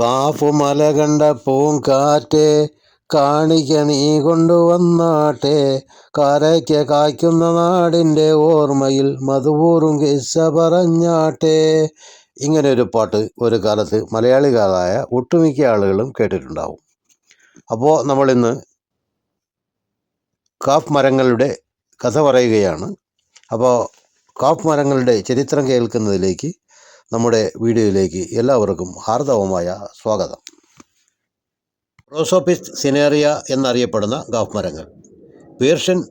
കാഫുമല കണ്ട പൂങ്കാറ്റേ കാണിക്ക നീ കൊണ്ടുവന്നാട്ടെ. കരയ്ക്ക് കായ്ക്കുന്ന നാടിന്റെ ഓർമ്മയിൽ മധുപൂറും കിസ്സ പറഞ്ഞാട്ടെ. ഇങ്ങനെ ഒരു പാട്ട് ഒരു കാലത്ത് മലയാളികളായ ഒട്ടുമിക്ക ആളുകളും കേട്ടിട്ടുണ്ടാവും. അപ്പോൾ നമ്മളിന്ന് കാഫ് മരങ്ങളുടെ കഥ പറയുകയാണ്. അപ്പോൾ കാഫ് മരങ്ങളുടെ ചരിത്രം കേൾക്കുന്നതിലേക്ക് നമ്മുടെ വീഡിയോയിലേക്ക് എല്ലാവർക്കും ഹാർദവമായ സ്വാഗതം. റോസോഫിസ് സിനേറിയ എന്നറിയപ്പെടുന്ന ഗാഫ് മരങ്ങൾ. പേർഷ്യൻ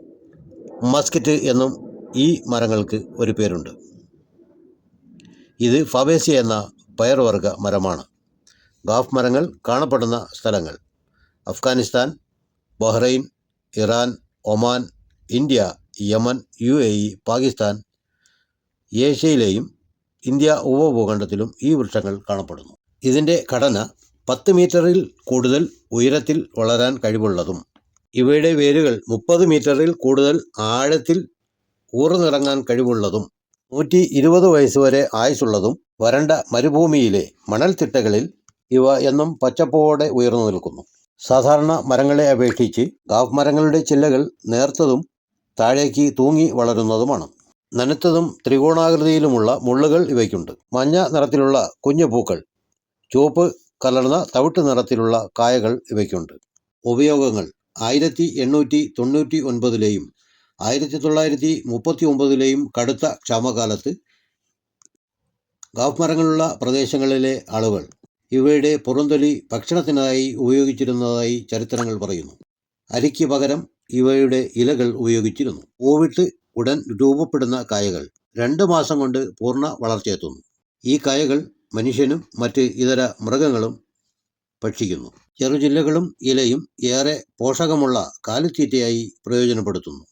മസ്കിറ്റ് എന്നും ഈ മരങ്ങൾക്ക് ഒരു പേരുണ്ട്. ഇത് ഫബേസി എന്ന പയർവർഗ മരമാണ്. ഗാഫ് മരങ്ങൾ കാണപ്പെടുന്ന സ്ഥലങ്ങൾ Afghanistan Bahrain Iran Oman India Yemen U A E Pakistan ഏഷ്യയിലെയും India ഉപഭൂഖണ്ഡത്തിലും ഈ വൃക്ഷങ്ങൾ കാണപ്പെടുന്നു. ഇതിന്റെ ഘടന പത്ത് മീറ്ററിൽ കൂടുതൽ ഉയരത്തിൽ വളരാൻ കഴിവുള്ളതും ഇവയുടെ വേരുകൾ മുപ്പത് മീറ്ററിൽ കൂടുതൽ ആഴത്തിൽ ഊർന്നിറങ്ങാൻ കഴിവുള്ളതും നൂറ്റി ഇരുപത് വയസ്സുവരെ ആയുസുള്ളതും വരണ്ട മരുഭൂമിയിലെ മണൽത്തിട്ടകളിൽ ഇവ എന്നും പച്ചപ്പോടെ ഉയർന്നു നിൽക്കുന്നു. സാധാരണ മരങ്ങളെ അപേക്ഷിച്ച് ഗാഫ് മരങ്ങളുടെ ചില്ലകൾ നേർത്തതും താഴേക്ക് തൂങ്ങി വളരുന്നതുമാണ്. നനുത്തതും ത്രികോണാകൃതിയിലുമുള്ള മുള്ളുകൾ ഇവയ്ക്കുണ്ട്. മഞ്ഞ നിറത്തിലുള്ള കുഞ്ഞു പൂക്കൾ ചുവപ്പ് കലർന്ന തവിട്ട് നിറത്തിലുള്ള കായകൾ ഇവയ്ക്കുണ്ട്. ഉപയോഗങ്ങൾ ആയിരത്തി എണ്ണൂറ്റി തൊണ്ണൂറ്റി ഒൻപതിലെയും ആയിരത്തി തൊള്ളായിരത്തി മുപ്പത്തി ഒമ്പതിലെയും കടുത്ത ക്ഷാമകാലത്ത് ഗാഫ് മരങ്ങളുള്ള പ്രദേശങ്ങളിലെ ആളുകൾ ഇവയുടെ പുറന്തൊലി ഭക്ഷണത്തിനായി ഉപയോഗിച്ചിരുന്നതായി ചരിത്രങ്ങൾ പറയുന്നു. അരിക്ക് പകരം ഇവയുടെ ഇലകൾ ഉപയോഗിച്ചിരുന്നു. പൂവിട്ട് ഉടൻ രൂപപ്പെടുന്ന കായകൾ രണ്ട് മാസം കൊണ്ട് പൂർണ വളർച്ചയെത്തുന്നു ഈ കായകൾ മനുഷ്യനും മറ്റ് ഇതര മൃഗങ്ങളും ഭക്ഷിക്കുന്നു. ചെറുജില്ലകളും ഇലയും ഏറെ പോഷകമുള്ള കാലിത്തീറ്റയായി പ്രയോജനപ്പെടുത്തുന്നു.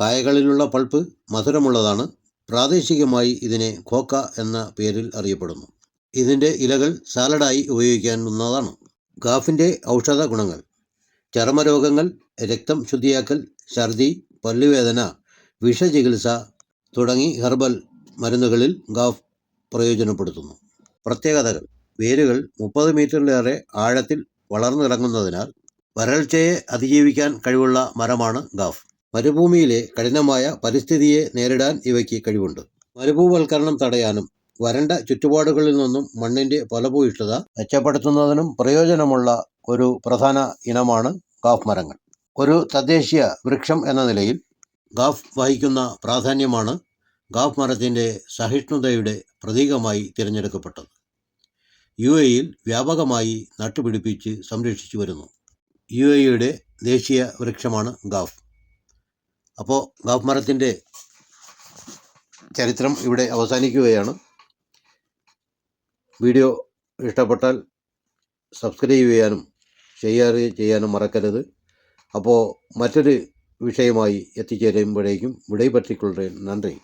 കായകളിലുള്ള പൾപ്പ് മധുരമുള്ളതാണ്. പ്രാദേശികമായി ഇതിനെ കോക്ക എന്ന പേരിൽ അറിയപ്പെടുന്നു. ഇതിന്റെ ഇലകൾ സാലഡായി ഉപയോഗിക്കാവുന്നതാണ്. ഗാഫിന്റെ ഔഷധ ഗുണങ്ങൾ ചർമ്മരോഗങ്ങൾ രക്തം ശുദ്ധിയാക്കൽ ഛർദി പല്ലുവേദന വിഷചികിത്സ തുടങ്ങി ഹെർബൽ മരുന്നുകളിൽ ഗാഫ് പ്രയോജനപ്പെടുത്തുന്നു. പ്രത്യേകതകൾ. വേരുകൾ മുപ്പത് മീറ്ററിലേറെ ആഴത്തിൽ വളർന്നിറങ്ങുന്നതിനാൽ വരൾച്ചയെ അതിജീവിക്കാൻ കഴിവുള്ള മരമാണ് ഗാഫ്. മരുഭൂമിയിലെ കഠിനമായ പരിസ്ഥിതിയെ നേരിടാൻ ഇവയ്ക്ക് കഴിവുണ്ട്. മരുഭൂവൽക്കരണം തടയാനും വരണ്ട ചുറ്റുപാടുകളിൽ നിന്നും മണ്ണിന്റെ ഫലഭൂയിഷ്ഠത മെച്ചപ്പെടുത്തുന്നതിനും പ്രയോജനമുള്ള ഒരു പ്രധാന ഇനമാണ് ഗാഫ് മരങ്ങൾ. ഒരു തദ്ദേശീയ വൃക്ഷം എന്ന നിലയിൽ ഗാഫ് വഹിക്കുന്ന പ്രാധാന്യമാണ് ഗാഫ് മരത്തിന്റെ സഹിഷ്ണുതയുടെ പ്രതീകമായി തിരഞ്ഞെടുക്കപ്പെട്ടത്. യു എയിൽ വ്യാപകമായി നട്ടുപിടിപ്പിച്ച് സംരക്ഷിച്ചു വരുന്നു. യു എയുടെ ദേശീയ വൃക്ഷമാണ് ഗാഫ്. അപ്പോൾ ഗാഫ് മരത്തിന്റെ ചരിത്രം ഇവിടെ അവസാനിക്കുകയാണ്. വീഡിയോ ഇഷ്ടപ്പെട്ടാൽ സബ്സ്ക്രൈബ് ചെയ്യാനും ഷെയർ ചെയ്യാനും മറക്കരുത്. അപ്പോൾ മറ്റൊരു വിഷയമായി എത്തിച്ചേരുമ്പോഴേക്കും വിടൈ പറ്റിക്കൊള്ളേ നന്ദി.